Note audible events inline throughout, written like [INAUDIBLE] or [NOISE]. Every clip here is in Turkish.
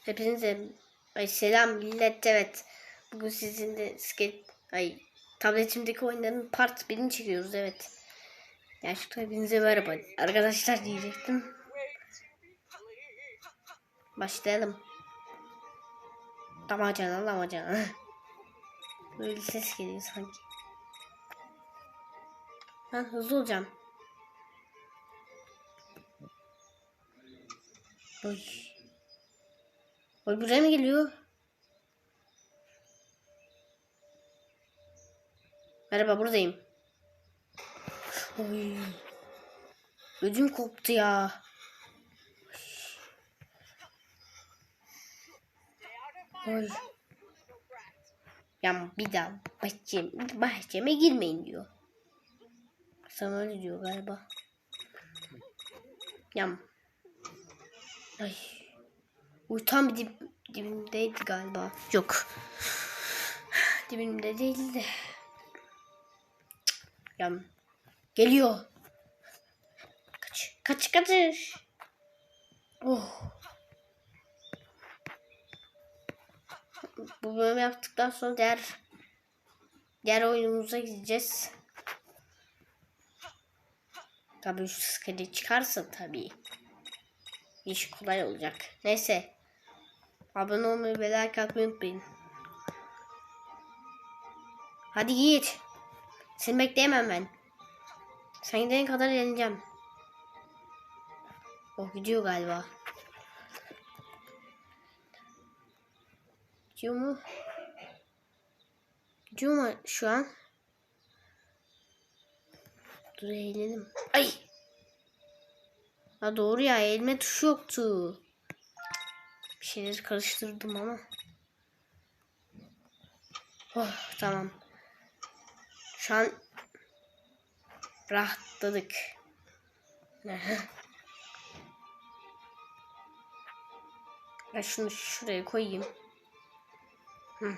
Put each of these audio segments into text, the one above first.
Hepinize ay selam millet evet. Bugün sizinle skate ay tabletimdeki oyunların part 1'ini çekiyoruz evet. Gerçekten hepinize merhaba arkadaşlar diyecektim. Başlayalım. Damacana damacana. [LAUGHS] Böyle ses geliyor sanki. Ben hızlı olacağım. Oy. Oy buraya mı geliyor? Merhaba buradayım. Oy. Ödüm koptu ya. Oy. Ya bir daha bahçem, bahçeme girmeyin diyor. Sana öyle diyor galiba. Yam. Ay. Uy tam dib, dibimdeydi galiba. Yok. Dibimde değildi. Yam. Geliyor. Kaç. Kaç kaç. Oh. Bu bölümü yaptıktan sonra diğer diğer oyunumuza gideceğiz. Tabii şu skali çıkarsa tabii. İş kolay olacak. Neyse. Abone olmayı ve like atmayı unutmayın. Hadi git. Seni bekleyemem ben. Sen gidene kadar eğleneceğim. O gidiyor galiba. Gidiyor mu? Gidiyor mu şu an? Dur eğlenelim. Ay! Ha doğru ya elime tuş yoktu. Bir şeyleri karıştırdım ama. Oh tamam. Şu an rahatladık. [LAUGHS] Ben şunu şuraya koyayım. Hı.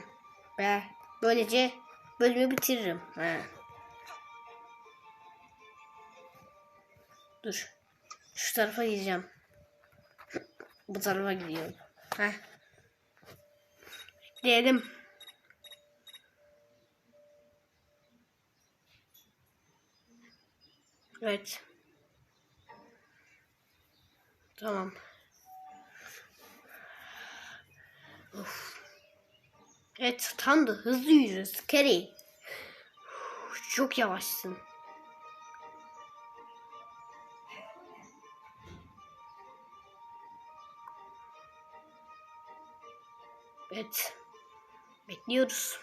Be, böylece bölümü bitiririm. Ha. Dur. Şu tarafa gideceğim. Bu tarafa gidiyorum. Heh. Diyelim. Evet. Tamam. Of. Evet tam da hızlı yürüyoruz. Kerry. Çok yavaşsın. Evet. Bekliyoruz.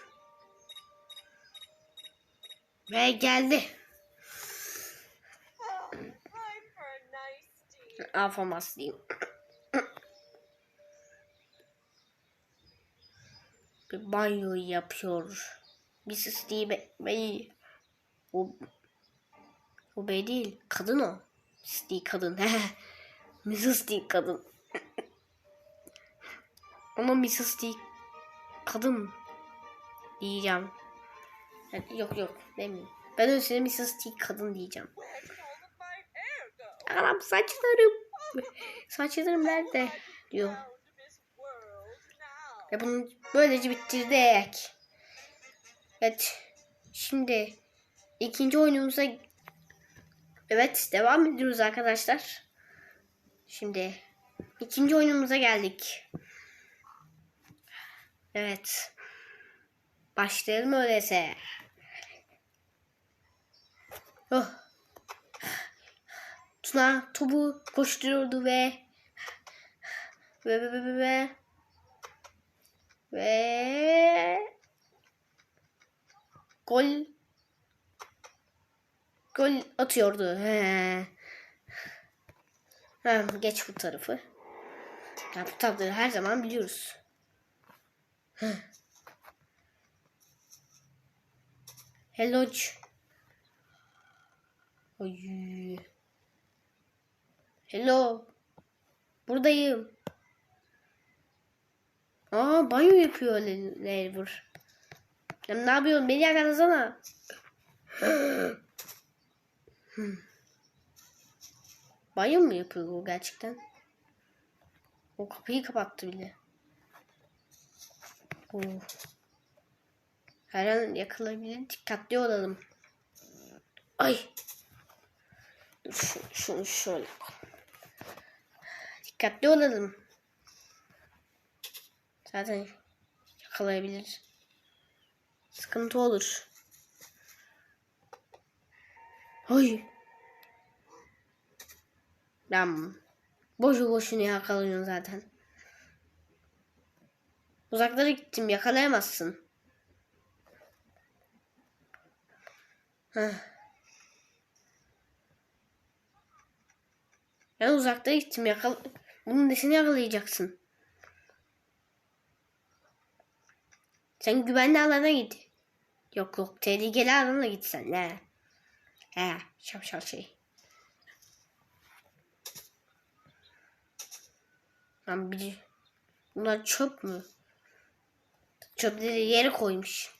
Ve geldi. Afamas diyeyim. Bir banyo yapıyor. Mrs. Steve Bey. O, o bey değil. Kadın o. Steve kadın. [LAUGHS] Mrs. Steve kadın. Ama Mrs. değil. Kadın diyeceğim. Yani yok yok demeyeyim. Ben öyle Mrs. T kadın diyeceğim. Anam saçlarım. Saçlarım nerede? diyor. Ve bunu böylece bitirdik. Evet. Şimdi ikinci oyunumuza Evet devam ediyoruz arkadaşlar. Şimdi ikinci oyunumuza geldik. Evet. Başlayalım öyleyse. Oh. Tuna topu koşturuyordu ve ve ve ve ve ve gol gol atıyordu. He. Ha, geç bu tarafı. Ya bu tarafları her zaman biliyoruz. Hello. Oy. Hello. Buradayım. Aa banyo yapıyor Lever. Ya ne yapıyorsun? Beni yakalasana. banyo mu yapıyor o gerçekten? O kapıyı kapattı bile. Oo. Her an yakalayabilir. Dikkatli olalım. Ay. Dur şu, şunu şöyle. Dikkatli olalım. Zaten yakalayabilir. Sıkıntı olur. Ay. Ben boşu boşuna yakalıyorsun zaten. Uzaklara gittim yakalayamazsın. Heh. Ben uzakta gittim yakal bunun nesini yakalayacaksın? Sen güvenli alana git. Yok yok tehlikeli alana git sen ne? He şapşal şey. Lan biri bunlar çöp mü? Çöpleri yere koymuş.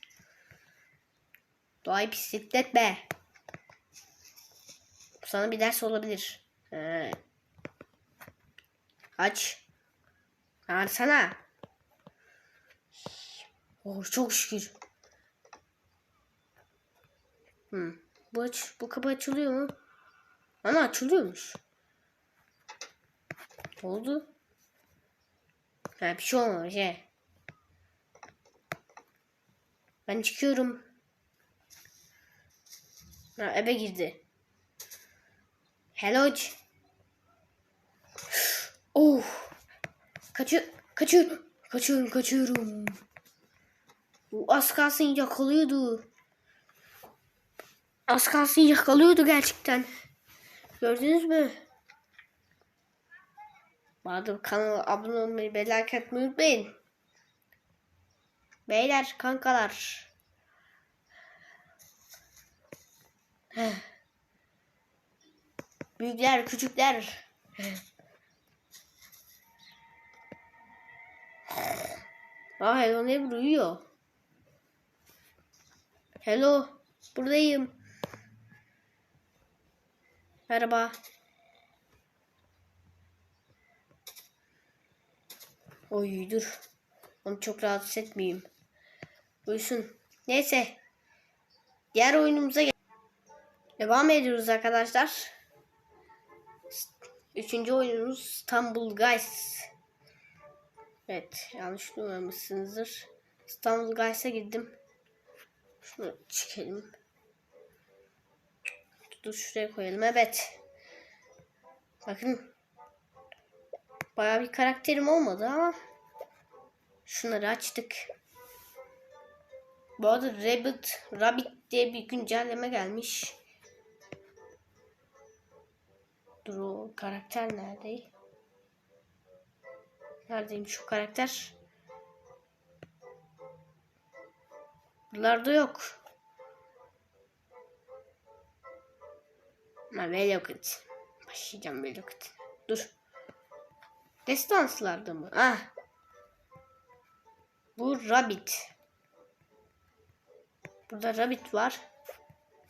Doğayı pisletme. Bu sana bir ders olabilir. He. Aç. Açsana. Oh çok şükür. Hmm. Bu aç, bu kapı açılıyor mu? Ana açılıyormuş. Ne oldu? Ha bir şey olmamış he. Ben çıkıyorum. Ha eve girdi. Hello. Oh. Kaçıyor, kaçıyorum, kaçıyorum. Bu az kalsın yakalıyordu. Az kalsın yakalıyordu gerçekten. Gördünüz mü? Madem kanala abone olmayı etmeyi unutmayın. Beyler, kankalar. Büyükler, küçükler. Aa Hello Neighbor uyuyor. Hello, buradayım. Merhaba. Oy dur. Onu çok rahatsız etmeyeyim. Uyusun. Neyse. Diğer oyunumuza devam ediyoruz arkadaşlar. Üçüncü oyunumuz İstanbul Guys. Evet yanlış duymamışsınızdır. İstanbul Guys'a girdim. Şunu çekelim. Dur şuraya koyalım. Evet. Bakın. Bayağı bir karakterim olmadı ama şunları açtık. Bu arada Rabbit, Rabbit diye bir güncelleme gelmiş. Dur o karakter nerede? Neredeymiş şu karakter? Buralarda yok. Ha Velocit. Başlayacağım Velocit. Dur. Destanslarda mı? Ah. Bu Rabbit. Burada Rabbit var.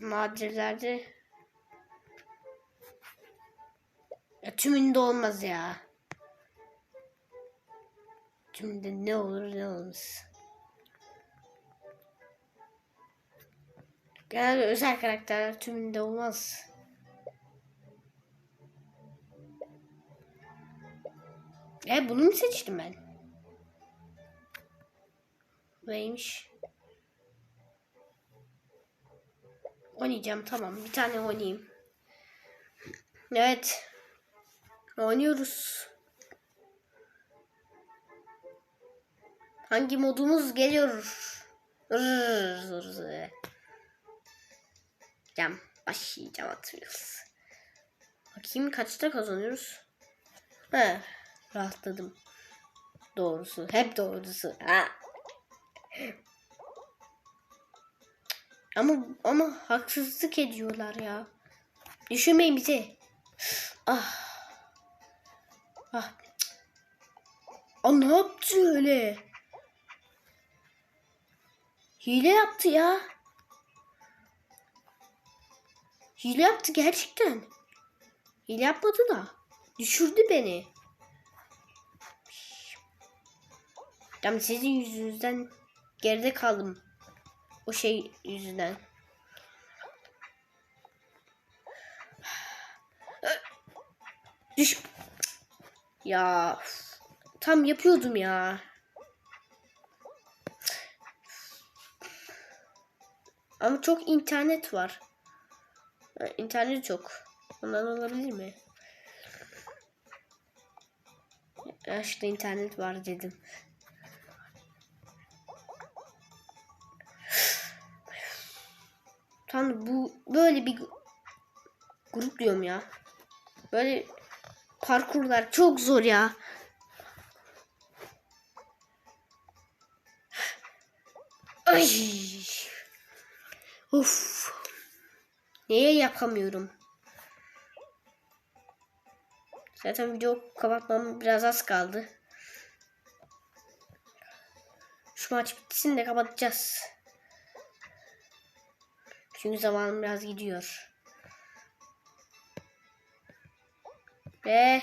Nadirlerde ya tümünde olmaz ya. Tümünde ne olur ne olmaz. Genelde özel karakterler tümünde olmaz. E bunu mu seçtim ben? Neymiş? Oynayacağım tamam. Bir tane oynayayım. Evet. Oynuyoruz. Hangi modumuz geliyor? Cam başlayacağım atıyoruz. Bakayım kaçta kazanıyoruz? He, rahatladım. Doğrusu, hep doğrusu. Ha. Ama ama haksızlık ediyorlar ya. Düşünmeyin bizi. Ah. Ah. Aa, ne yaptı öyle? Hile yaptı ya. Hile yaptı gerçekten. Hile yapmadı da. Düşürdü beni. Tam sizin yüzünüzden geride kaldım. O şey yüzünden. Düş. Ya tam yapıyordum ya. Ama çok internet var. İnternet çok. Ondan olabilir mi? Ya işte internet var dedim. Tam bu böyle bir grup diyorum ya. Böyle parkurlar çok zor ya. Ay. Uf. Niye yapamıyorum? Zaten video kapatmam biraz az kaldı. Şu maç bitsin de kapatacağız. Çünkü zamanım biraz gidiyor. Ve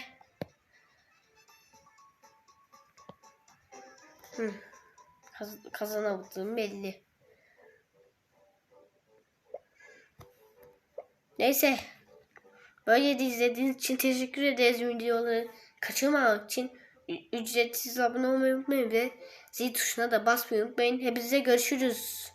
Hı. Kaz- kazanamadığım belli. Neyse. Böyle de izlediğiniz için teşekkür ederiz. Videoları kaçırmamak için ücretsiz abone olmayı unutmayın ve zil tuşuna da basmayı unutmayın. Hepinize görüşürüz.